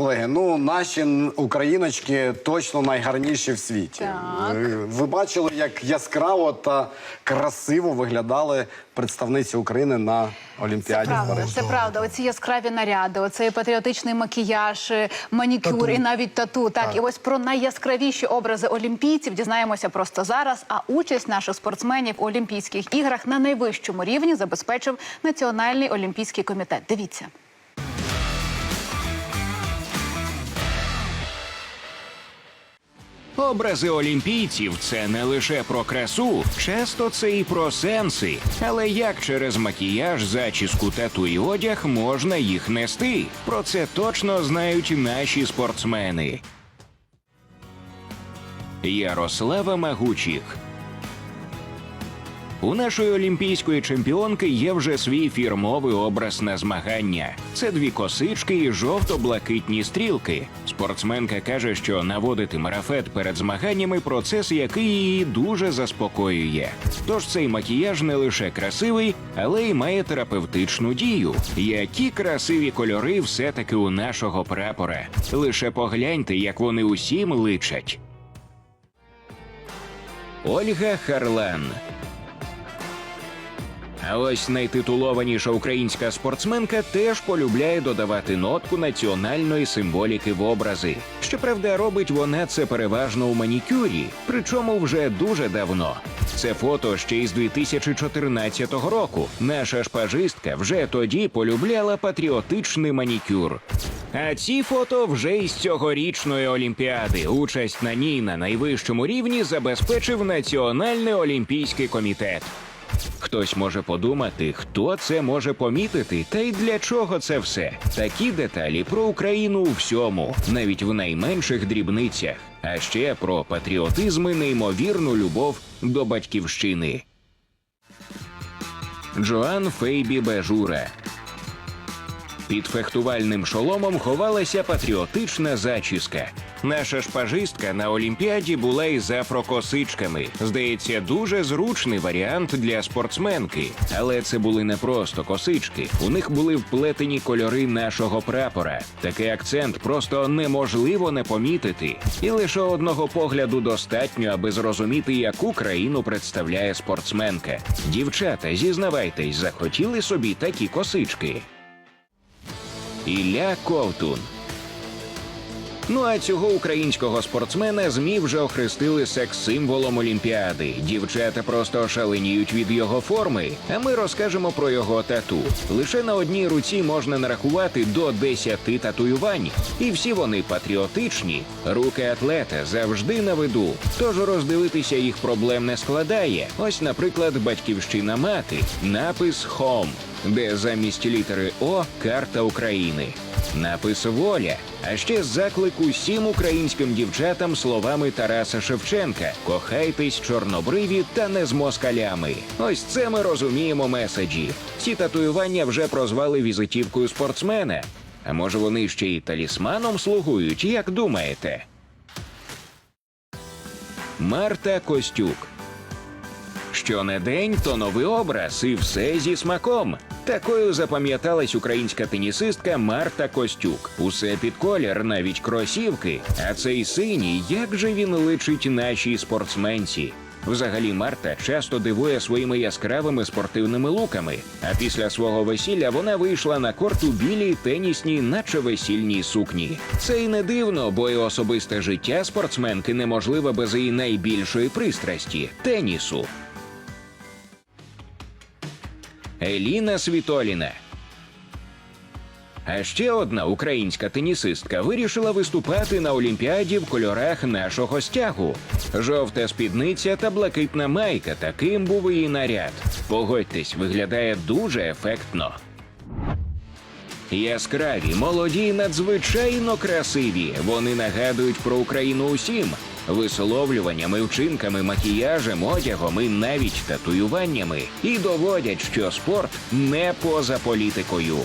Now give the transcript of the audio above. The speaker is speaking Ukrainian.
Колеги, ну наші україночки точно найгарніші в світі. Так. Ви, бачили, як яскраво та красиво виглядали представниці України на Олімпіаді. в Правда, Парижі. це правда. Оці яскраві наряди, оцей патріотичний макіяж, е, манікюр і навіть тату. Так, і ось про найяскравіші образи олімпійців дізнаємося просто зараз. А участь наших спортсменів у Олімпійських іграх на найвищому рівні забезпечив Національний олімпійський комітет. Дивіться. Образи олімпійців це не лише про красу, часто це і про сенси. Але як через макіяж, зачіску, тату і одяг можна їх нести? Про це точно знають наші спортсмени. Ярослава Магучих. У нашої олімпійської чемпіонки є вже свій фірмовий образ на змагання. Це дві косички і жовто-блакитні стрілки. Спортсменка каже, що наводити марафет перед змаганнями процес, який її дуже заспокоює. Тож цей макіяж не лише красивий, але й має терапевтичну дію. Які красиві кольори все-таки у нашого прапора. Лише погляньте, як вони усім личать. Ольга Харлан. А ось найтитулованіша українська спортсменка теж полюбляє додавати нотку національної символіки в образи. Щоправда, робить вона це переважно у манікюрі, причому вже дуже давно. Це фото ще із 2014 року. Наша шпажистка вже тоді полюбляла патріотичний манікюр. А ці фото вже із цьогорічної олімпіади. Участь на ній на найвищому рівні забезпечив Національний олімпійський комітет. Хтось може подумати, хто це може помітити, та й для чого це все. Такі деталі про Україну у всьому, навіть в найменших дрібницях, а ще про патріотизм і неймовірну любов до батьківщини. Джоан Фейбі Бежура. Під фехтувальним шоломом ховалася патріотична зачіска. Наша шпажистка на Олімпіаді була із афрокосичками. Здається, дуже зручний варіант для спортсменки. Але це були не просто косички. У них були вплетені кольори нашого прапора. Такий акцент просто неможливо не помітити. І лише одного погляду достатньо, аби зрозуміти, яку країну представляє спортсменка. Дівчата, зізнавайтесь, захотіли собі такі косички. Ілля Ковтун. Ну а цього українського спортсмена ЗМІ вже охрестили секс-символом Олімпіади. Дівчата просто шаленіють від його форми. А ми розкажемо про його тату. Лише на одній руці можна нарахувати до 10 татуювань, і всі вони патріотичні. Руки атлета завжди на виду. Тож роздивитися їх проблем не складає. Ось, наприклад, батьківщина мати, напис Хом, де замість літери О карта України. Напис Воля, а ще заклик усім українським дівчатам словами Тараса Шевченка: кохайтесь чорнобриві та не з москалями. Ось це ми розуміємо меседжі. Ці татуювання вже прозвали візитівкою спортсмена. А може вони ще й талісманом слугують, як думаєте? Марта Костюк. Що не день, то новий образ, і все зі смаком. Такою запам'яталась українська тенісистка Марта Костюк. Усе під колір, навіть кросівки. А цей синій, як же він личить нашій спортсменці. Взагалі, Марта часто дивує своїми яскравими спортивними луками. А після свого весілля вона вийшла на корт у білій тенісній, наче весільній сукні. Це й не дивно, бо і особисте життя спортсменки неможливе без її найбільшої пристрасті тенісу. Еліна Світоліна. А ще одна українська тенісистка вирішила виступати на Олімпіаді в кольорах нашого стягу. Жовта спідниця та блакитна майка. Таким був її наряд. Погодьтесь, виглядає дуже ефектно. Яскраві, молоді, надзвичайно красиві. Вони нагадують про Україну усім. Висловлюваннями, вчинками, макіяжем, одягом і навіть татуюваннями і доводять, що спорт не поза політикою.